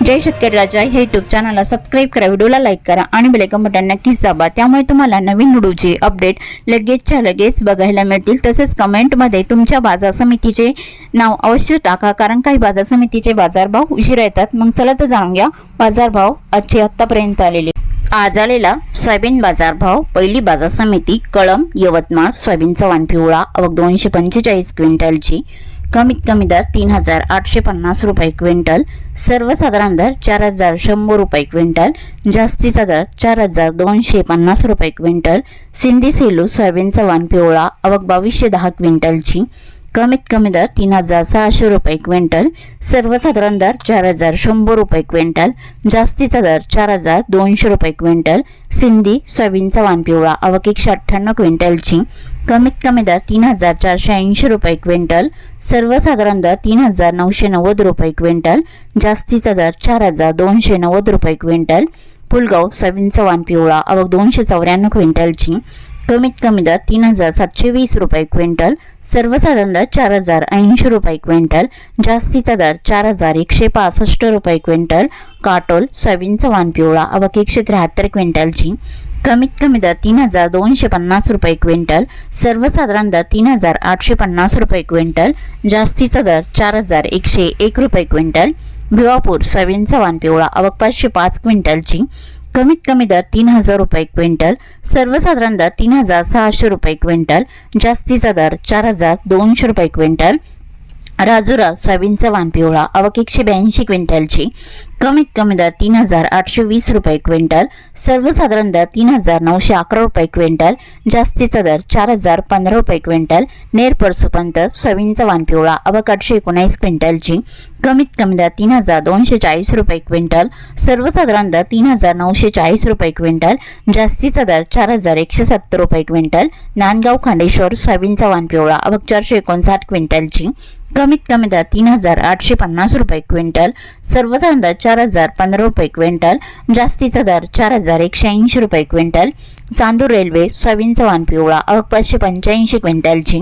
जय शेतकरी राजा हे युट्यूब चॅनलला सबस्क्राईब करा व्हिडिओला लाईक करा आणि बेलेकन बटन नक्कीच दाबा. त्यामुळे तुम्हाला नवीन व्हिडिओचे अपडेट लगेचच्या लगेच बघायला मिळतील. तसेच कमेंटमध्ये तुमच्या बाजार समितीचे नाव अवश्य टाका कारण काही बाजार समितीचे बाजारभाव उशिरा येतात. मग चला तर जाणून घ्या बाजारभाव आजचे आत्तापर्यंत आलेले. आज आलेला सोयाबीन बाजारभाव पहिली बाजार समिती कळम यवतमाळ सोयाबीनचा वाण पिवळा अवघ दोनशे पंचेचाळीस क्विंटलची. कमीत कमी दर तीन हजार आठशे पन्नास रुपये क्विंटल सर्वसाधारण दर चार हजार शंभर रुपये क्विंटल जास्तीचा दर चार हजार दोनशे पन्नास रुपये क्विंटल सिंधी सेलू सोयाबीनचा वाण पिवळा अवक बावीसशे दहा क्विंटलची कमीत कमी दर तीन हजार सहाशे रुपये क्विंटल सर्वसाधारण दर चार हजार शंभर रुपये क्विंटल जास्तीचा दर चार हजार दोनशे रुपये क्विंटल सिंधी सोयाबीनचा वान पिवळा अवघ एकशे अठ्ठ्याण्णव क्विंटलची कमीत कमी दर तीन हजार चारशे ऐंशी रुपये क्विंटल सर्वसाधारण दर तीन हजार नऊशे नव्वद रुपये क्विंटल जास्तीचा दर चार हजार दोनशे नव्वद रुपये क्विंटल पुलगाव सोयाबीनचा वान पिवळा अवघ दोनशे चौऱ्याण्णव क्विंटलची कमीत कमी दर तीन हजार सातशे वीस रुपये क्विंटल सर्वसाधारण दर चार हजार ऐंशी रुपये क्विंटल जास्तीचा दर चार हजार एकशे पासष्ट रुपये क्विंटल काटोल सोयाबीनचा वाण पिवळा अवक एकशे त्र्याहत्तर क्विंटलची कमीत कमी दर तीन हजार दोनशे पन्नास रुपये क्विंटल सर्वसाधारण दर तीन हजार आठशे पन्नास रुपये क्विंटल जास्तीचा दर चार हजार एकशे एक रुपये क्विंटल भिवापूर सोयाबीनचा वाण पिवळा अवक पाचशे पाच क्विंटलची कमीत कमी दर तीन हजार रुपये क्विंटल सर्वसाधारण दर तीन हजार सहाशे रुपये क्विंटल जास्तीचा दर चार हजार दोनशे रुपये क्विंटल राजुरा सोयाबीनचा वाण पिवळा अवक एकशे ब्याऐंशी क्विंटलची. कमीत कमी दर तीन हजार आठशे वीस रुपये क्विंटल. सर्वसाधारण दर तीन हजार नऊशे अकरा रुपये क्विंटल. जास्तीचा दर चार हजार पंधरा रुपये क्विंटल. नेर परसुपंत सोयाबीनचा वाण पिवळा अवक आठशे एकोणीस क्विंटलची. कमीत कमी दर तीन हजार दोनशे चाळीस रुपये क्विंटल. सर्वसाधारण दर तीन हजार नऊशे चाळीस रुपये क्विंटल. जास्तीचा दर चार हजार एकशे सत्तर रुपये क्विंटल. नांदगाव खांडेश्वर सोयाबीनचा वाण पिवळा अवक चारशे एकोणसाठ क्विंटलची. कमीत कमी दर तीन हजार आठशे पन्नास रुपये क्विंटल सर्वसाधारण दर चार हजार पंधरा रुपये क्विंटल जास्तीचा दर चार हजार एकशे ऐंशी रुपये क्विंटल चांदूर रेल्वे सोयाबीनचा वाण पिवळा अवघ पाचशे पंच्याऐंशी क्विंटलची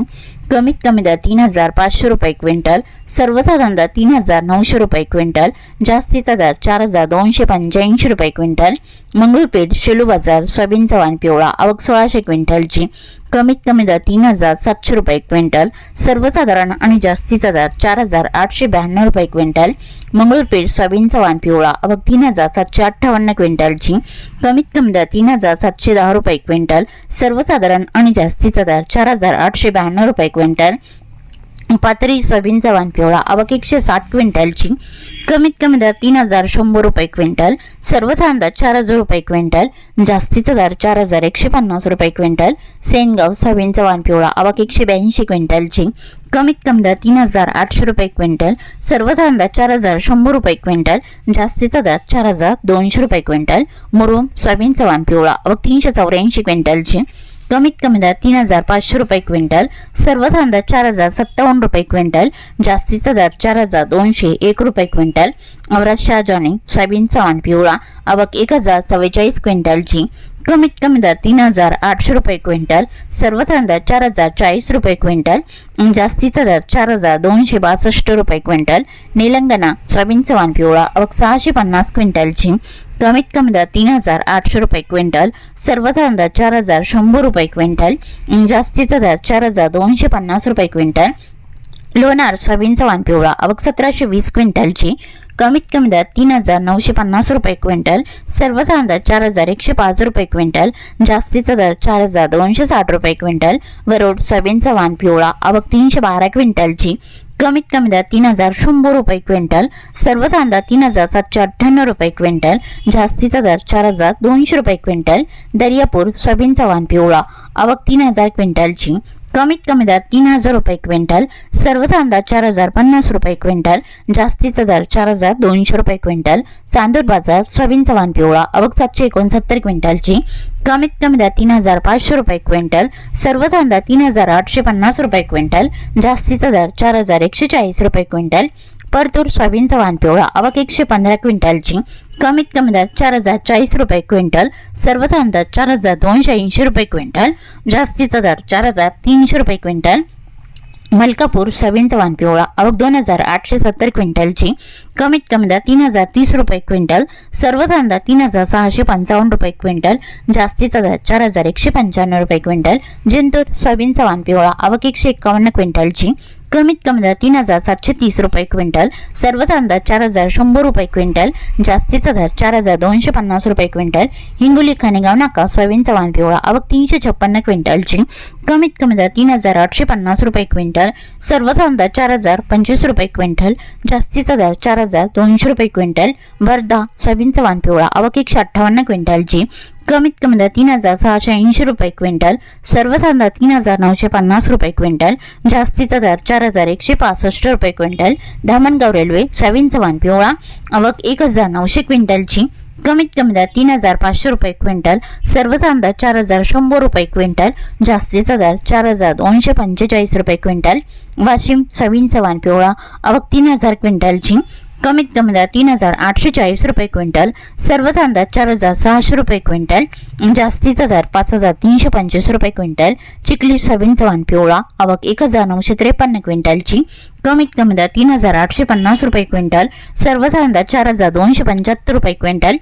कमीत कमी दर तीन हजार पाचशे रुपये क्विंटल सर्वसाधारण दर तीन हजार नऊशे रुपये क्विंटल जास्तीचा दर चार हजार दोनशे पंच्याऐंशी रुपये क्विंटल मंगळूरपेठ शेलू बाजार सोयाबीनचा वाण पिवळा अवघ सोळाशे क्विंटलची कमीत कमी दर तीन हजार सातशे रुपये क्विंटल सर्वसाधारण आणि जास्तीचा दर चार हजार आठशे ब्याण्णव रुपये क्विंटल मंगळूरपेठ सोयाबीनचा वाण पिवळा अवघ तीन हजार सातशे अठ्ठावन्न क्विंटलची कमीत कमी दर तीन हजार सातशे दहा रुपये क्विंटल सर्वसाधारण आणि जास्तीचा दर चार हजार आठशे ब्याण्णव रुपये क्विंटल पातळी सोयाबीनचा वाण पिवळा. अवघ एकशे सात क्विंटलची कमीत कमी दर तीन हजार शंभर रुपये क्विंटल. सर्वसाधारण दर चार हजार रुपये क्विंटल. जास्तीचा दर चार हजार एकशे पन्नास रुपये क्विंटल. सेनगाव सोयाबीनचा वाण पिवळा. अवघ एकशे ब्याऐंशी क्विंटलची कमीत कमी दर तीन हजार आठशे रुपये क्विंटल. सर्वसाधारण दर चार हजार शंभर रुपये क्विंटल. जास्तीचा दर चार हजार दोनशे रुपये क्विंटल. मुरुम सोयाबीनचा वाण पिवळा. अवघ तीनशे चौऱ्याऐंशी क्विंटलची कमीत कमी दर तीन हजार पाचशे रुपये क्विंटल सर्व दर चार हजार सत्तावन्न रुपये क्विंटल जास्तीचा दर चार हजार दोनशे एक रुपये क्विंटल अवराज शाहजॉनी सोयाबीनचा चव्हाण पिवळा आवक एक हजार चव्वेचाळीस क्विंटलची कमीत कमी दर तीन हजार आठशे रुपये क्विंटल सर्व दर चार हजार चाळीस रुपये क्विंटल जास्तीचा दर चार हजार दोनशे बासष्ट रुपये क्विंटल निलंगणा सोयाबीन चव्हाण पिवळा अवक सहाशे पन्नास क्विंटलची कमीत कमी दर तीन हजार आठशे रुपये क्विंटल सर्वसाधारण दर चार हजार शंभर रुपये क्विंटल जास्तीचा दर चार हजार दोनशे पन्नास रुपये क्विंटल. लोणार सोयाबीनचा वाण पिवळा अवघ सतराशे वीस क्विंटलची कमीत कमी दर तीन हजार नऊशे पन्नास रुपये क्विंटल सर्वसाधारण दर चार हजार एकशे पाच रुपये क्विंटल जास्तीचा दर चार हजार दोनशे साठ रुपये क्विंटल वरोड सोयाबीनचा वाण पिवळा अवघ तीनशे बारा क्विंटलची. कमीत कमी दर तीन हजार शंभर रुपये क्विंटल सर्वसाधारण दर तीन हजार सातशे अठ्ठ्याण्णव रुपये क्विंटल जास्तीचा दर चार हजार दोनशे रुपये क्विंटल दर्यापूर सोयाबीनचा वाण पिवळा अवघ तीन हजार क्विंटलची. कमीत कमी दर तीन हजार रुपये क्विंटल सर्व दर चार हजार पन्नास रुपये क्विंटल जास्तीचा दर चार हजार दोनशे रुपये क्विंटल चांदूर बाजार सोयाबीनचा वाण पिवळा अवघ सातशे एकोणसत्तर क्विंटलची कमीत कमी दर तीन हजार पाचशे रुपये क्विंटल सर्व कांदा तीन हजार आठशे पन्नास रुपये क्विंटल जास्तीचा दर चार हजार एकशे चाळीस रुपये क्विंटल परतूर सोयाबीनचा वाण पिवळा. आवक एकशे पंधरा क्विंटलची. कमीत कमी दर चार हजार चाळीस रुपये क्विंटल. सर्व दर चार हजार दोनशे ऐंशी रुपये क्विंटल. जास्तीचा दर चार हजार तीनशे रुपये क्विंटल. मलकापूर सोयाबीनचा वाण पिवळा. अवघ दोन हजार आठशे सत्तर क्विंटलची. कमीत कमी दर तीन हजार तीस रुपये क्विंटल. सर्व कांदा तीन हजार सहाशे पंचावन्न रुपये क्विंटल. जास्तीचा दर चार हजार एकशे पंच्याण्णव रुपये क्विंटल. जिंतूर सोयाबीनचा वाण पिवळा. आवक एकशे एकावन्न क्विंटलची. कमीत कमी दर तीन हजार सातशे तीस रुपये क्विंटल सर्व दर चार हजार शंभर रुपये क्विंटल जास्तीचा दर चार हजार दोनशे पन्नास रुपये क्विंटल हिंगोली खानेगाव नाका सोयाबीनचा वाण पिवळा आवक तीनशे छप्पन्न क्विंटलची कमीत कमी दर तीन हजार आठशे पन्नास रुपये क्विंटल सर्व दर चार हजार पंचवीस रुपये क्विंटल जास्तीचा दर चार हजार दोनशे रुपये क्विंटल वर्धा सोयाबीनचा वाण पिवळा आवक एकशे अठ्ठावन्न क्विंटलची कमीत कमी दर तीन हजार सहाशे ऐंशी रुपये क्विंटल सर्व कांदा तीन हजार नऊशे पन्नास रुपये क्विंटल जास्तीचा दर चार हजार एकशे पासष्ट रुपये क्विंटल धामणगाव रेल्वे सोयाबीनचा चव्हाण पिवळा आवक एक हजार नऊशे क्विंटलची कमीत कमी दर तीन हजार पाचशे रुपये क्विंटल सर्व दर चार हजार शंभर रुपये क्विंटल जास्तीचा दर चार हजार दोनशे पंचेचाळीस रुपये क्विंटल वाशिम सवीन चव्हाण पिवळा आवक तीन हजार क्विंटलची कमीत कमी दर तीन हजार आठशे चाळीस रुपये क्विंटल सर्व कांदा चार हजार सहाशे रुपये क्विंटल जास्तीचा दर पाच हजार तीनशे पंचवीस रुपये क्विंटल चिखली सोयाबीनचा वाण पिवळा आवक एक हजार नऊशे त्रेपन्न क्विंटलची कमीत कमी दर तीन हजार आठशे पन्नास रुपये क्विंटल सर्व कांदा चार हजार दोनशे पंच्याहत्तर रुपये क्विंटल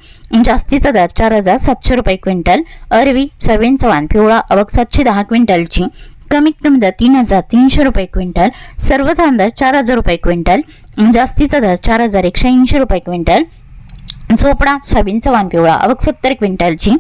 जास्तीचा दर चार हजार सातशे रुपये क्विंटल अरवी सोयाबीनचा वाण पिवळा आवक सातशे दहा क्विंटलची कमीत कमी दर तीन हजार तीनशे रुपये क्विंटल सर्व दर चार हजार रुपये क्विंटल जास्तीचा दर चार हजार एकशे ऐंशी रुपये क्विंटल झोपडा सोयाबीनचा वाण पिवळा आवक सत्तर क्विंटलची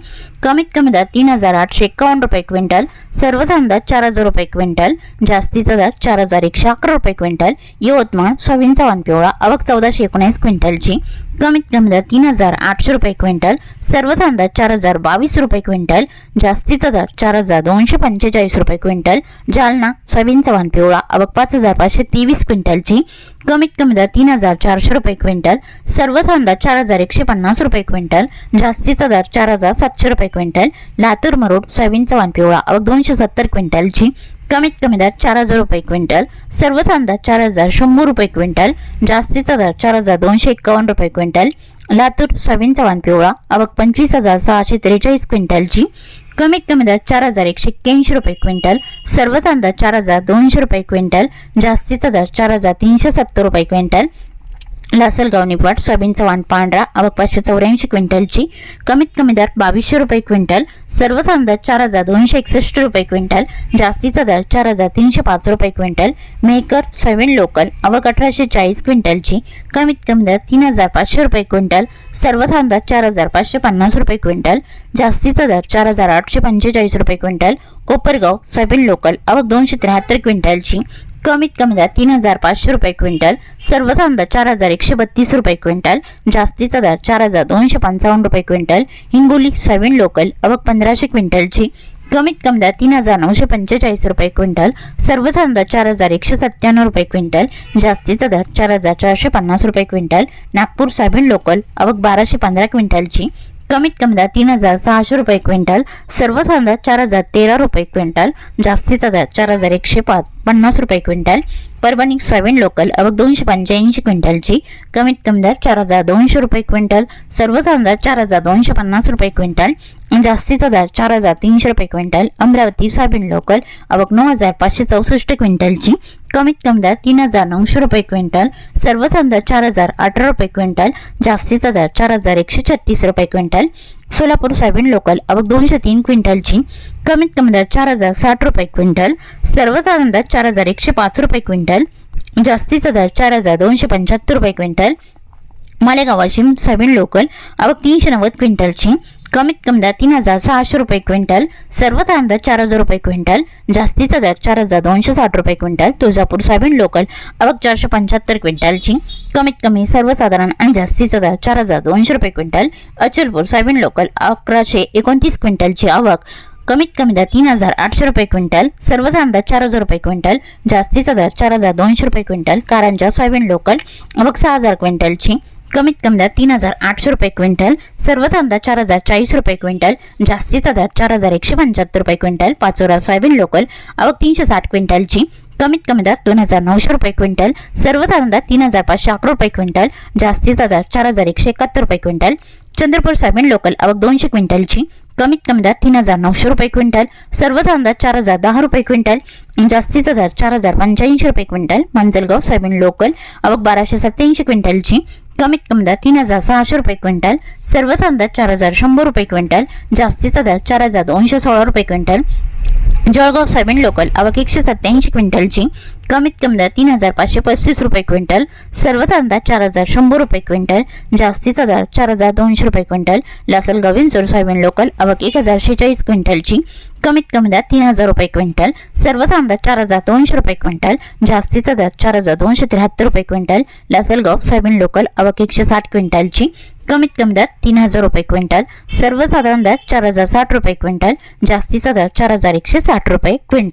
कमीत कमी दर तीन हजार आठशे एकावन्न रुपये क्विंटल सर्व दर चार हजार रुपये क्विंटल जास्तीचा दर चार हजार एकशे अकरा रुपये क्विंटल यवतमाळ सोयाबीनचा वान पिवळा आवक चौदाशे एकोणीस क्विंटलची कमीत कमी दर तीन हजार आठशे रुपये क्विंटल सर्व कांदा चार हजार बावीस रुपये क्विंटल जास्तीचा दर चार हजार दोनशे पंचेचाळीस रुपये क्विंटल जालना सोयाबीनचा वाण पिवळा आवक पाच हजार पाचशे तेवीस क्विंटलची कमीत कमी दर तीन हजार चारशे रुपये क्विंटल सर्व कांदा चार हजार एकशे पन्नास रुपये क्विंटल जास्तीचा दर चार हजार सातशे रुपये क्विंटल लातूर मरोड सोयाबीनचा वाण पिवळा आवक दोनशे सत्तर क्विंटलची कमीत कमी दर चार हजार रुपये क्विंटल सर्व कांदा चार हजार शंभर रुपये क्विंटल जास्तीचा दर चार हजार दोनशे एकावन्न रुपये क्विंटल लातूर सोयाबीनचा वाण पिवळा अवक पंचवीस हजार सहाशे त्रेचाळीस क्विंटलची कमीत कमी दर चार हजार एकशे एक्क्याऐंशी रुपये क्विंटल सर्व कांदा चार हजार दोनशे रुपये क्विंटल जास्तीचा दर चार हजार तीनशे सत्तर रुपये क्विंटल लासलगाव निपाट सोयाबीनचा वाण पांढरा आवक पाचशे चौऱ्याऐंशी क्विंटलची कमीत कमी दर बावीसशे रुपये क्विंटल. सर्व कांदा चार हजार दोनशे एकसष्ट रुपये क्विंटल. जास्तीचा दर चार हजार तीनशे पाच रुपये क्विंटल. मेकर सोयाबीन लोकल आवक अठराशे चाळीस क्विंटलची कमीत कमी दर तीन हजार पाचशे रुपये क्विंटल. सर्व कांदा चार हजार पाचशे पन्नास रुपये क्विंटल. जास्तीचा दर चार हजार आठशे पंचेचाळीस रुपये क्विंटल. कोपरगाव सोयाबीन लोकल आवक दोनशे त्र्याहत्तर क्विंटलची कमीत कमी दर तीन हजार पाचशे रुपये क्विंटल सर्व दर चार हजार एकशे बत्तीस रुपये क्विंटल जास्तीचा दर चार हजार दोनशे पंचावन्न रुपये क्विंटल हिंगोली सोयाबीन लोकल अवक पंधराशे क्विंटलची. कमीत कमी दर तीन हजार नऊशे पंचेचाळीस रुपये क्विंटल सर्व दर चार हजार एकशे सत्त्याण्णव रुपये क्विंटल जास्तीचा दर चार हजार चारशे पन्नास रुपये क्विंटल नागपूर सोयाबीन लोकल अवक बाराशे पंधरा क्विंटलची. कमीत कमी दर तीन हजार सहाशे रुपये क्विंटल सर्व कांदा चार हजार तेरा रुपये क्विंटल जास्तीचा दर चार हजार एकशे पाच. पन्नास रुपये क्विंटल परभणी सोयाबीन लोकल अवघ दोनशे पंच्याऐंशी क्विंटलची. कमीत कमी दर चार हजार दोनशे रुपये क्विंटल सर्व दर चार हजार दोनशे पन्नास रुपये क्विंटल जास्तीचा दर चार हजार तीनशे रुपये क्विंटल अमरावती सोयाबीन लोकल आवक नऊ हजार पाचशे चौसष्ट क्विंटलची. कमीत कमी दर तीन हजार नऊशे रुपये क्विंटल सर्व दर चार हजार अठरा रुपये क्विंटल जास्तीचा दर चार हजार एकशे छत्तीस रुपये क्विंटल सोलापूर सोयाबीन लोकल आवक दोनशे तीन क्विंटलची. कमीत कमी दर चार हजार साठ रुपये क्विंटल. सर्व दर चार हजार एकशे पाच रुपये क्विंटल. जास्तीचा दर चार हजार दोनशे पंच्याहत्तर रुपये quintal. Malegaon Washim soyabean local आवक तीनशे नव्वद क्विंटलची. कमीत कमी दर तीन हजार सहाशे रुपये क्विंटल सर्व दर चार हजार रुपये क्विंटल जास्तीचा दर चार हजार दोनशे साठ रुपये क्विंटल तुळजापूर सोयाबीन लोकल अवघ चारशे पंच्याहत्तर क्विंटलची कमीत कमी सर्वसाधारण आणि जास्तीचा दर चार हजार दोनशे रुपये क्विंटल अचलपूर सोयाबीन लोकल अकराशे एकोणतीस क्विंटलची आवक कमीत कमी दर तीन हजार आठशे रुपये क्विंटल सर्वसाधारण दर चार हजार रुपये क्विंटल जास्तीचा दर चार हजार दोनशे रुपये क्विंटल कारंजा सोयाबीन लोकल अवघ सहा हजार क्विंटलची कमीत कमी दर तीन हजार आठशे रुपये क्विंटल सर्वसाधारण दर चार हजार चाळीस रुपये क्विंटल जास्तीचा दर चार हजार एकशे पंच्याहत्तर रुपये क्विंटल पाचोरा सोयाबीन लोकल आवक तीनशे साठ क्विंटलची कमीत कमी दर दोन हजार नऊशे रुपये क्विंटल सर्वसाधारण दर तीन हजार पाचशे अकरा रुपये क्विंटल जास्तीचा दर चार हजार एकशे एकाहत्तर रुपये क्विंटल चंद्रपूर सोयाबीन लोकल आवक दोनशे क्विंटलची कमीत कमी दर तीन हजार नऊशे रुपये क्विंटल सर्वसाधारण दर चार हजार दहा रुपये क्विंटल जास्तीचा दर चार हजार पंच्याऐंशी रुपये क्विंटल मंजलगाव सोयाबीन लोकल आवक बाराशे सत्याऐंशी क्विंटलची कमीत कमी दर तीन हजार सहाशे रुपये क्विंटल सर्वसाधारण दर चार हजार शंभर रुपये क्विंटल जास्तीचा दर चार हजार दोनशे सोळा रुपये क्विंटल जळगाव सोयाबीन लोकल आवक एकशे सत्याऐंशी क्विंटलची कमीत कमी दर तीन हजार पाचशे पस्तीस रुपये क्विंटल सर्वसाधारण दर चार हजार शंभर रुपये क्विंटल जास्तीचा दर चार हजार दोनशे रुपये quintal Lasalgaon Vinchur soyabean local आवक एक हजार शेहेचाळीस क्विंटलची कमीत कमी दर तीन हजार रुपये क्विंटल सर्वसाधारण दर चार हजार दोनशे रुपये क्विंटल जास्तीचा दर चार हजार दोनशे त्र्याहत्तर रुपये क्विंटल लासलगाव सोयाबीन लोकल आवक एकशे साठ क्विंटलची कमीत कमी दर तीन हजार रुपये क्विंटल सर्वसाधारण दर चार हजार साठ रुपये क्विंटल जास्तीचा दर चार हजार एकशे साठ रुपये क्विंटल.